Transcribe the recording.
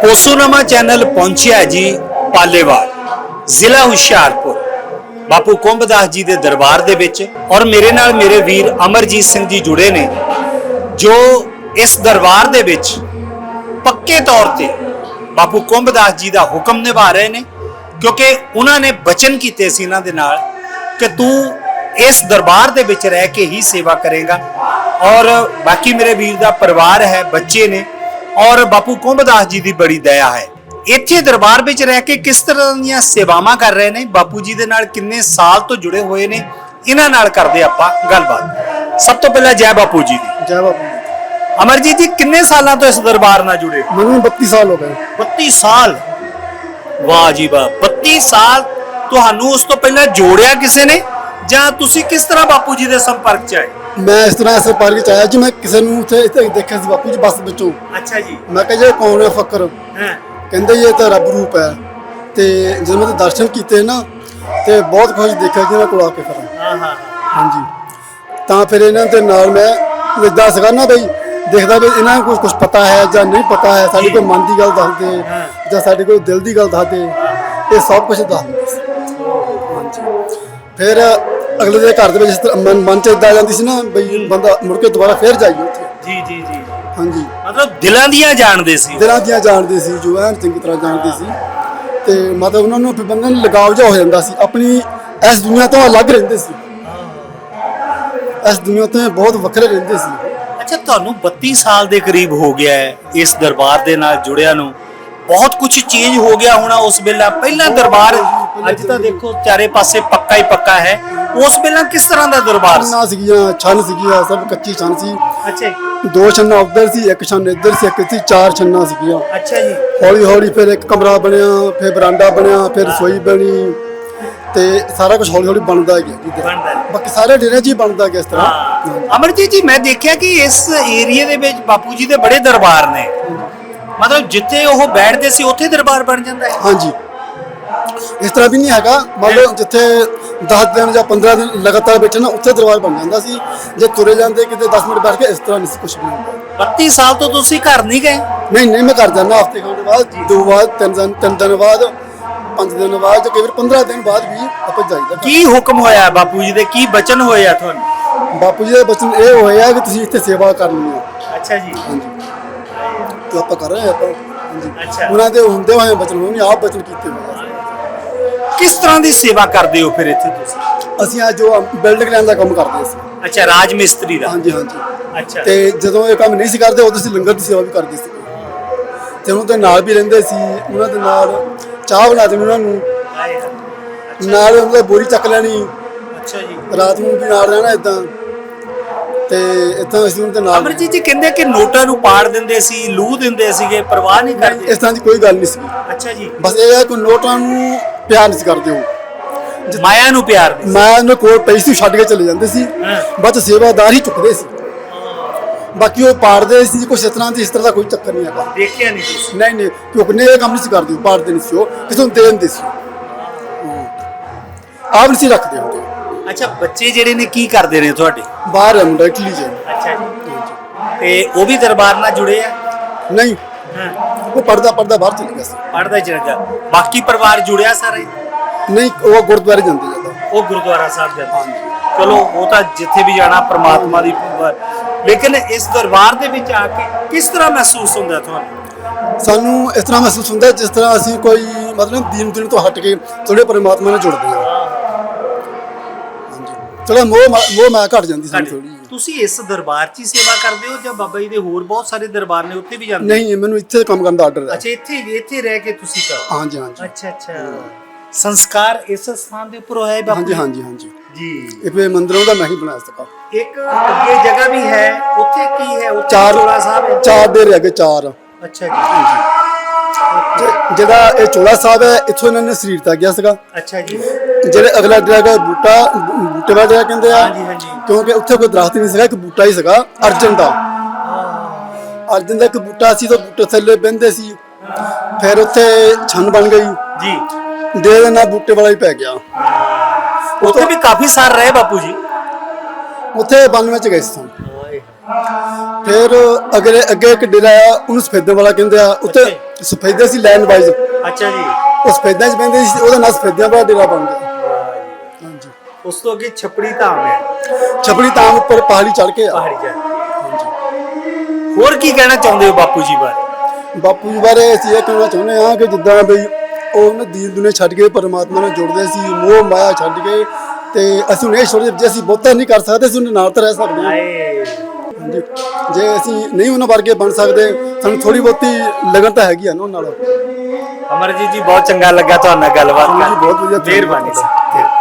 ਪੋਸੂਨਾਮਾ channel ਪਹੁੰਚਿਆ ਜੀ ਪਾਲੇਵਾਲ ਜ਼ਿਲ੍ਹਾ ਹੁਸ਼ਿਆਰਪੁਰ ਬਾਪੂ ਕੁੰਭਦਾਸ ਜੀ ਦੇ ਦਰਬਾਰ ਦੇ ਵਿੱਚ ਔਰ ਮੇਰੇ ਨਾਲ ਮੇਰੇ ਵੀਰ ਅਮਰਜੀਤ ਸਿੰਘ ਜੀ ਜੁੜੇ ਨੇ ਜੋ ਇਸ ਦਰਬਾਰ ਦੇ ਵਿੱਚ ਪੱਕੇ ਤੌਰ ਤੇ ਬਾਪੂ ਕੁੰਭਦਾਸ ਜੀ ਦਾ ਹੁਕਮ ਨਿਭਾ ਰਹੇ ਨੇ ਕਿਉਂਕਿ ਉਹਨਾਂ ਨੇ ਬਚਨ ਕੀਤੇ ਸੀ ਇਹਨਾਂ ਦੇ ਨਾਲ ਕਿ ਤੂੰ ਇਸ ਦਰਬਾਰ ਦੇ ਵਿੱਚ ਰਹਿ ਕੇ ਹੀ ਸੇਵਾ ਕਰੇਗਾ ਔਰ ਬਾਕੀ ਮੇਰੇ ਵੀਰ ਦਾ ਪਰਿਵਾਰ ਹੈ ਬੱਚੇ ਨੇ ਔਰ ਬਾਪੂ ਕੁੰਭਦਾਸ ਜੀ ਦੀ ਬੜੀ ਦਇਆ ਹੈ। ਇੱਥੇ ਦਰਬਾਰ ਵਿੱਚ ਰਹਿ ਕੇ ਕਿਸ ਤਰ੍ਹਾਂ ਦੀਆਂ ਸੇਵਾਵਾਂ ਕਰ ਰਹੇ ਨੇ? ਬਾਪੂ ਜੀ ਦੇ ਨਾਲ ਕਿੰਨੇ ਸਾਲ ਤੋਂ ਜੁੜੇ ਹੋਏ ਨੇ? ਇਹਨਾਂ ਨਾਲ ਕਰਦੇ ਆਪਾਂ ਗੱਲਬਾਤ। ਸਭ ਤੋਂ ਪਹਿਲਾਂ ਜੈ ਬਾਪੂ ਜੀ ਦੀ। ਜੈ ਬਾਬੂ ਅਮਰਜੀਤ ਜੀ ਕਿੰਨੇ ਸਾਲਾਂ ਤੋਂ ਇਸ ਦਰਬਾਰ ਨਾਲ ਜੁੜੇ? ਮੈਨੂੰ 32 ਸਾਲ ਹੋ ਗਏ। 32 ਸਾਲ? ਵਾਹ ਜੀ ਵਾਹ 32 ਸਾਲ ਤੁਹਾਨੂੰ ਉਸ ਤੋਂ ਪਹਿਲਾਂ ਜੋੜਿਆ ਕਿਸੇ ਨੇ? ਜਾਂ ਤੁਸੀਂ ਕਿਸ ਤਰ੍ਹਾਂ ਬਾਪੂ ਜੀ ਦੇ ਸੰਪਰਕ ਚ ਆਏ? ਮੈਂ ਇਸ ਤਰ੍ਹਾਂ ਇਸ ਪਾਰਕ ਚ ਆਇਆ ਜੀ ਮੈਂ ਕਿਸੇ ਨੂੰ ਉੱਥੇ ਇੱਥੇ ਦੇਖਿਆ ਸੀ ਬਾਪੂ ਜੀ ਬੱਸ ਵਿੱਚੋਂ। ਅੱਛਾ ਜੀ। ਮੈਂ ਕਿਹਾ ਜੀ ਕੌਣ ਹੈ ਫਕਰ? ਹਾਂ। ਕਹਿੰਦੇ ਜੀ ਇਹ ਤਾਂ ਰੱਬ ਰੂਪ ਹੈ। ਤੇ ਜਦੋਂ ਮੈਂ ਦਰਸ਼ਨ ਕੀਤੇ ਨਾ ਤੇ ਬਹੁਤ ਖੁਸ਼ ਦੇਖਿਆ ਕਿ ਇਹਨਾਂ ਕੋਲ ਆ ਕੇ ਫਿਰ ਹਾਂ ਹਾਂ। ਹਾਂਜੀ। ਤਾਂ ਫਿਰ ਇਹਨਾਂ ਦੇ ਨਾਲ ਮੈਂ ਵਿਦਾ ਸੀਗਾ ਨਾ ਬਈ ਦੇਖਦਾ ਵੀ ਇਹਨਾਂ ਨੂੰ ਕੁਝ ਕੁਝ ਪਤਾ ਹੈ ਜਾਂ ਨਹੀਂ ਪਤਾ ਹੈ ਸਾਡੀ ਕੋਈ ਮਨ ਦੀ ਗੱਲ ਦੱਸਦੇ ਜਾਂ ਸਾਡੇ ਕੋਈ ਦਿਲ ਦੀ ਗੱਲ ਦੱਸਦੇ ਇਹ ਸਭ ਕੁਝ ਦੱਸ ਦਿੰਦੇ ਸੀ ਹਾਂਜੀ। ਫਿਰ ਅਗਲੇ ਦੇ ਘਰ ਦੇ ਵਿੱਚ ਇਸ ਤਰ੍ਹਾਂ ਮਨ ਮਨ ਚ ਇਦਾਂ ਜਾਂਦੀ ਸੀ ਨਾ ਬਈ ਬੰਦਾ ਮੁੜ ਕੇ ਦੁਬਾਰਾ ਫੇਰ ਜਾਈਏ ਉੱਥੇ। ਜੀ ਜੀ ਜੀ। ਹਾਂਜੀ। ਮਤਲਬ ਦਿਲਾਂ ਦੀਆਂ ਜਾਣਦੇ ਸੀ। ਦਿਲਾਂ ਦੀਆਂ ਜਾਣਦੇ ਸੀ ਜੋ ਐਨ ਚੰਗੀ ਤਰ੍ਹਾਂ ਜਾਣਦੇ ਸੀ। ਤੇ ਮਤਲਬ ਉਹਨਾਂ ਨੂੰ ਫਿਰ ਬੰਦੇ ਨੂੰ ਲਗਾਵ ਜਿਹਾ ਹੋ ਜਾਂਦਾ ਸੀ। ਆਪਣੀ ਇਸ ਦੁਨੀਆ ਤੋਂ ਅਲੱਗ ਰਹਿੰਦੇ ਸੀ। ਇਸ ਦੁਨੀਆ ਤੋਂ ਬਹੁਤ ਵੱਖਰੇ ਰਹਿੰਦੇ ਸੀ। ਅੱਛਾ ਤੁਹਾਨੂੰ 32 ਸਾਲ ਦੇ ਕਰੀਬ ਹੋ ਗਿਆ ਹੈ ਇਸ ਦਰਬਾਰ ਦੇ ਨਾਲ ਜੁੜਿਆ ਨੂੰ। ਬਹੁਤ ਕੁਝ ਚੇਂਜ ਹੋ ਗਿਆ ਹੋਣਾ ਉਸ ਵੇਲੇ। ਪਹਿਲਾ ਦਰਬਾਰ ਅੱਜ ਤਾਂ ਦੇਖੋ ਚਾਰੇ ਪਾਸੇ ਪੱਕਾ ਹੀ ਪੱਕਾ ਹੈ। ਉਸ ਵੇਲੇ ਕਿਸ ਤਰ੍ਹਾਂ ਦਾ ਦਰਬਾਰ ਸੀ? ਛੰਨਾ ਸੀਗੀਆਂ ਛੰਨ ਸੀਗੀਆਂ ਸਭ ਕੱਚੀ ਛੰਨ ਸੀ। ਅੱਛਾ ਦੋ ਛੰਨਾ ਉੱਧਰ ਸੀ ਇੱਕ ਛੰਨ ਇੱਧਰ ਸੀ ਇੱਕ ਸੀ ਚਾਰ ਛੰਨਾ ਸੀਗੀਆਂ। ਅੱਛਾ ਜੀ। ਹੌਲੀ ਹੌਲੀ ਫਿਰ ਇੱਕ ਕਮਰਾ ਬਣਿਆ ਫਿਰ ਬਰਾਂਡਾ ਬਣਿਆ ਫਿਰ ਰਸੋਈ ਬਣੀ ਤੇ ਸਾਰਾ ਕੁਝ ਹੌਲੀ ਹੌਲੀ ਬਣਦਾ ਗਿਆ ਜੀ। ਬਣਦਾ ਗਿਆ। ਬਾਕੀ ਸਾਰੇ ਡੇਰੇ 'ਚ ਹੀ ਬਣਦਾ ਗਿਆ ਇਸ ਤਰ੍ਹਾਂ। ਅਮਰਜੀਤ ਜੀ ਮੈਂ ਦੇਖਿਆ ਕਿ ਇਸ ਏਰੀਏ ਦੇ ਵਿੱਚ ਬਾਪੂ ਜੀ ਦੇ ਬੜੇ ਦਰਬਾਰ ਨੇ। ਮਤਲਬ ਜਿੱਥੇ ਉਹ ਬੈਠਦੇ ਸੀ ਉੱਥੇ ਦਰਬਾਰ ਬਣ ਜਾਂਦਾ ਹੈ। ਹਾਂਜੀ। ਇਸ ਤਰ੍ਹਾਂ ਵੀ ਨਹੀਂ ਹੈਗਾ। ਮੰਨ ਲਓ ਜਿੱਥੇ 10 ਦਿਨ ਜਾਂ 15 ਦਿਨ ਲਗਾਤਾਰ ਬੈਠੇ ਨਾ ਉੱਥੇ ਦਰਬਾਰ ਬਣ ਜਾਂਦਾ ਸੀ। ਜੇ ਤੁਰੇ ਜਾਂਦੇ ਕਿਤੇ 10 ਮਿੰਟ ਬੈਠ ਕੇ ਇਸ ਤਰ੍ਹਾਂ ਨਹੀਂ ਸੀ ਕੁਝ ਵੀ ਹੁੰਦਾ 32 ਸਾਲ ਤੋਂ ਤੁਸੀਂ ਘਰ ਨਹੀਂ ਗਏ? ਨਹੀਂ ਨਹੀਂ ਮੈਂ ਕਰ ਜਾਂਦਾ ਹਫ਼ਤੇ ਖਾਣ ਦੇ ਬਾਅਦ ਦੋ ਬਾਅਦ ਤਿੰਨ ਦਿਨ ਤਿੰਨ ਦਿਨ ਬਾਅਦ ਪੰਜ ਦਿਨ ਬਾਅਦ ਜਾਂ ਕਈ ਵਾਰ 15 ਦਿਨ ਬਾਅਦ ਵੀ ਆਪਾਂ ਜਾਈਦਾ ਕੀ ਹੁਕਮ ਹੋਇਆ ਬਾਪੂ ਜੀ ਦੇ? ਕੀ ਬਚਨ ਹੋਏ ਆ ਤੁਹਾਨੂੰ? ਬਾਪੂ ਜੀ ਦੇ ਬਚਨ ਇਹ ਹੋਇਆ ਕਿ ਤੁਸੀਂ ਇੱਥੇ ਸੇਵਾ ਕਰਨੀ ਹੈ। ਅੱਛਾ ਜੀ। ਹਾਂਜੀ। ਤੇ ਆਪਾਂ ਕਰ ਰਹੇ ਆਪਾਂ। ਹਾਂਜੀ। ਅੱਛਾ। ਉਹਨਾਂ ਦੇ ਹੁੰਦੇ ਹੋਏ ਬਚਨ ਉਹਨੇ ਆਪ ਬਚਨ ਕੀਤੇ ਹੋਏ। ਕਿਸ ਤਰ੍ਹਾਂ ਦੀ ਸੇਵਾ ਕਰਦੇ ਹੋ ਫਿਰ ਇੱਥੇ ਤੁਸੀਂ? ਅਸੀਂ ਅੱਜ ਜੋ ਬਿਲਡਿੰਗ ਲੈਣ ਦਾ ਕੰਮ ਕਰਦੇ ਸੀ। ਅੱਛਾ ਰਾਜ ਮਿਸਤਰੀ ਦਾ? ਹਾਂਜੀ ਹਾਂਜੀ। ਅੱਛਾ। ਤੇ ਜਦੋਂ ਇਹ ਕੰਮ ਨਹੀਂ ਸੀ ਕਰਦੇ ਉਦੋਂ ਅਸੀਂ ਲੰਗਰ ਦੀ ਸੇਵਾ ਵੀ ਕਰਦੇ ਸੀ। ਤੇ ਉਹਨਾਂ ਦੇ ਨਾਲ ਵੀ ਰਹਿੰਦੇ ਸੀ ਉਹਨਾਂ ਦੇ ਨਾਲ ਚਾਹ ਬਣਾ ਦੇਣੀ ਉਹਨਾਂ ਨੂੰ। ਨਾਲ ਉਹਨਾਂ ਦੀ ਬੋਰੀ ਚੱਕ ਲੈਣੀ। ਅੱਛਾ ਜੀ। ਰਾਤ ਨੂੰ ਵੀ ਨਾਲ ਰਹਿਣਾ ਇਦਾਂ ਤੇ ਇਦਾਂ ਅਸੀਂ ਉਹਨਾਂ ਦੇ ਨਾਲ ਅਮਰਜੀਤ ਜੀ ਕਹਿੰਦੇ ਕਿ ਨੋਟਾਂ ਨੂੰ ਪਾੜ ਦਿੰਦੇ ਸੀ ਲੂ ਦਿੰਦੇ ਸੀਗੇ ਪਰਵਾਹ ਨਹੀਂ ਕਰਦੇ? ਇਸ ਤਰ੍ਹਾਂ ਦੀ ਕੋਈ ਗੱਲ ਨਹੀਂ ਸੀ। ਅੱਛਾ ਜੀ। ਬਸ ਇਹ ਹੈ ਕਿ ਨੋਟਾਂ ਨੂੰ ਪਿਆਰ ਨਹੀਂ ਸੀ ਕਰਦੇ ਉਹ। ਮਾਇਆ ਨੂੰ ਪਿਆਰ ਦੇ ਮੈਂ ਉਹਨਾਂ ਕੋਲ ਪੈਸੇ ਛੱਡ ਕੇ ਚਲੇ ਜਾਂਦੇ ਸੀ। ਹਾਂ। ਬਸ ਸੇਵਾਦਾਰ ਹੀ ਚੁੱਕਦੇ ਸੀ। ਬਾਕੀ ਉਹ ਪਾੜਦੇ ਸੀ ਕੁਛ ਇਸ ਤਰ੍ਹਾਂ ਦੀ ਇਸ ਤਰ੍ਹਾਂ ਦਾ ਕੋਈ ਚੱਕਰ ਨਹੀਂ ਹੈਗਾ। ਦੇਖਿਆ ਨਹੀਂ ਤੁਸੀਂ? ਨਹੀਂ ਨਹੀਂ ਚੁੱਕਨੇ ਇਹ ਕੰਮ ਨਹੀਂ ਸੀ ਕਰਦੇ ਉਹ ਪਾੜਦੇ ਨਹੀਂ ਸੀ ਉਹ। ਕਿਸੇ ਨੂੰ ਦੇ ਦਿੰਦੇ ਸੀ। ਆਪ ਨਹੀਂ ਸੀ ਰੱਖਦੇ ਹੁੰਦੇ। ਅੱਛਾ ਬੱਚੇ ਜਿਹੜੇ ਨੇ ਕੀ ਕਰਦੇ ਨੇ ਤੁਹਾਡੇ? ਬਾਹਰ ਹੈ ਮੁੰਡਾ ਇਟਲੀ ਚ। ਅੱਛਾ ਜੀ। ਤੇ ਉਹ ਵੀ ਦਰਬਾਰ ਨਾਲ ਜੁੜੇ ਆ? ਨਹੀਂ। ਹਾਂ। ਉਹ ਪੜਦਾ ਪੜਦਾ ਬਾਹਰ ਚਲੇ ਗਿਆ ਸੀ। ਪੜਦਾ ਚੜਦਾ ਬਾਕੀ ਪਰਿਵਾਰ ਜੁੜਿਆ ਸਾਰੇ? ਨਹੀਂ ਉਹ ਗੁਰਦੁਆਰੇ ਜਾਂਦੇ ਜਾਂਦਾ ਉਹ ਗੁਰਦੁਆਰਾ ਸਾਹਿਬ ਜਾਂਦੇ ਚਲੋ ਉਹ ਤਾਂ ਜਿੱਥੇ ਵੀ ਜਾਣਾ ਪ੍ਰਮਾਤਮਾ ਦੀ ਲੇਕਿਨ ਇਸ ਦਰਬਾਰ ਦੇ ਵਿੱਚ ਆ ਕੇ ਕਿਸ ਤਰ੍ਹਾਂ ਮਹਿਸੂਸ ਹੁੰਦਾ ਤੁਹਾਨੂੰ? ਸਾਨੂੰ ਇਸ ਤਰ੍ਹਾਂ ਮਹਿਸੂਸ ਹੁੰਦਾ ਜਿਸ ਤਰ੍ਹਾਂ ਅਸੀਂ ਕੋਈ ਮਤਲਬ ਦੀਨ ਦੁਨੀਆ ਤੋਂ ਹਟ ਕੇ ਥੋੜੇ ਪਰਮਾਤਮਾ ਨਾਲ ਜੁੜਦੇ ਹਾਂ। ਹਾਂਜੀ। ਥੋੜਾ ਮੋਹ ਮਾ- ਮੋਹ ਮਾਇਆ ਘਟ ਜਾਂਦੀ ਸਾਨੂੰ ਥੋੜੀ ਤੁਸੀਂ ਇਸ ਦਰਬਾਰ 'ਚ ਹੀ ਸੇਵਾ ਕਰਦੇ ਹੋ ਜਾਂ ਬਾਬਾ ਜੀ ਦੇ ਹੋਰ ਬਹੁਤ ਸਾਰੇ ਦਰਬਾਰ ਨੇ ਉੱਥੇ ਵੀ ਜਾਂਦੇ ਨਹੀਂ ਮੈਨੂੰ ਇੱਥੇ ਕੰਮ ਕਰਨ ਦਾ ਆਰਡਰ ਹੈ। ਅੱਛਾ ਇੱਥੇ ਇੱਥੇ ਰਹਿ ਕੇ ਤੁਸੀਂ ਕਰ। ਹਾਂਜੀ ਹਾਂਜੀ। ਅੱਛਾ ਅੱਛਾ। ਸੰਸਕਾਰ ਇਸ ਸਥਾਨ ਦੇ ਉੱਪਰ ਹੋਇਆ ਹੈ ਬਾਪੂ ਹਾਂਜੀ ਹਾਂਜੀ ਹਾਂਜੀ। ਜੀ। ਇਹ ਮੰਦਿਰ ਉਹਦਾ ਮੈਂ ਹੀ ਬਣਾ ਸਕਾਂ ਇੱਕ ਅੱਗੇ ਜਗ੍ਹਾ ਵੀ ਹੈ ਉੱਥੇ ਕੀ ਹੈ? ਉੱਥੇ ਚਾਰ ਚੋਲਾ ਸਾਹਿਬ ਹੈ? ਚਾਰ ਦੇ ਰਹਿ ਗਏ ਚਾਰ। ਅੱਛਾ ਜੀ। ਤੇ ਜਿਹੜਾ ਇਹ ਚੋਲਾ ਸਾਹਿਬ ਹੈ ਇੱਥੋਂ ਇਹਨਾਂ ਨੇ ਸਰੀਰ ਤਾਂ ਗਿਆ ਸੀਗਾ। ਅੱਛਾ ਜੀ। ਜਿਹੜੇ ਅਗਲਾ ਹੈਗਾ ਬੂਟਾ ਬੂਟੇ ਵਾਲਾ ਡਰਾ ਕਹਿੰਦੇ ਆ ਹਾਂਜੀ ਹਾਂਜੀ। ਕਿਉਂਕਿ ਉੱਥੇ ਕੋਈ ਦਰਖਤ ਨਹੀਂ ਸੀਗਾ ਇੱਕ ਬੂਟਾ ਹੀ ਸੀਗਾ ਅਰਜਨ ਦਾ। ਅਰਜਨ ਦਾ ਇੱਕ ਬੂਟਾ ਸੀ ਤਾਂ ਬੂਟੇ ਥੱਲੇ ਬਹਿੰਦੇ ਸੀ। ਫਿਰ ਉੱਥੇ ਛੰਨ ਬਣ ਗਈ। ਜੀ। ਦੇ ਦੇ ਨਾਲ ਬੂਟੇ ਵਾਲਾ ਹੀ ਪੈ ਗਿਆ। ਉੱਥੇ ਵੀ ਕਾਫੀ ਸਾਲ ਰਹੇ ਬਾਪੂ ਜੀ? ਉੱਥੇ 92 ਚ ਗਏ ਸੀ ਫਿਰ ਅਗਲੇ ਅੱਗੇ ਇੱਕ ਡੇਰਾ ਆ ਉਹਨੂੰ ਸਫੇਦੇ ਵਾਲਾ ਕਹਿੰਦੇ ਆ ਉੱਤੇ ਸਫੇਦੇ ਸੀ ਲੈਂਡ ਵਾਈਜ਼ ਅੱਛਾ ਜੀ। ਉਹ ਸਫੇਦਿਆਂ 'ਚ ਸੀ ਉਹਦਾ ਨਾਂ ਸਫੇਦਿਆਂ ਵਾਲਾ ਡੇਰਾ ਬਣ ਗਿਆ। ਉਸ ਤੋਂ ਅੱਗੇ ਛਪੜੀ ਧਾਮ ਹੈ। ਛਪੜੀ ਤਾਂ ਉੱਪਰ ਪਹਾੜੀ ਚੜ ਕੇ ਪਹਾੜੀ ਜਾ ਹੋਰ ਕੀ ਕਹਿਣਾ ਚਾਹੁੰਦੇ ਹੋ ਬਾਪੂ ਜੀ ਬਾਰੇ? ਬਾਪੂ ਜੀ ਬਾਰੇ ਅਸੀਂ ਇਹ ਕਹਿਣਾ ਚਾਹੁੰਦੇ ਹਾਂ ਕਿ ਜਿੱਦਾਂ ਬਈ ਉਹ ਨਾ ਦੀਨ ਦੁਨੀਆ ਛੱਡ ਕੇ ਪਰਮਾਤਮਾ ਨਾਲ ਜੁੜਦੇ ਸੀ ਮੋਹ ਮਾਇਆ ਛੱਡ ਕੇ ਤੇ ਅਸੀਂ ਉਹਨੇ ਛੋੜ ਜੇ ਅਸੀਂ ਬਹੁਤਾ ਨਹੀਂ ਕਰ ਸਕਦੇ ਅਸੀਂ ਉਹਦੇ ਨਾਲ ਤਾਂ ਰਹਿ ਸਕਦੇ ਹਾਂ। ਜੇ ਅਸੀਂ ਨਹੀਂ ਉਹਨਾਂ ਵਰਗੇ ਬਣ ਸਕਦੇ ਸਾਨੂੰ ਥੋੜੀ ਬਹੁਤੀ ਲਗਨ ਤਾਂ ਹੈਗੀ ਆ ਨਾ ਉਹਨਾਂ ਨਾਲ। ਅਮਰਜੀਤ ਜੀ ਬਹੁਤ ਚੰਗਾ ਲੱਗਾ ਤੁਹਾਡੇ ਗੱਲਬਾਤ ਬਹੁਤ ਵਧੀਆ। ਮਿਹਰਬਾਨੀ। ਸਰ।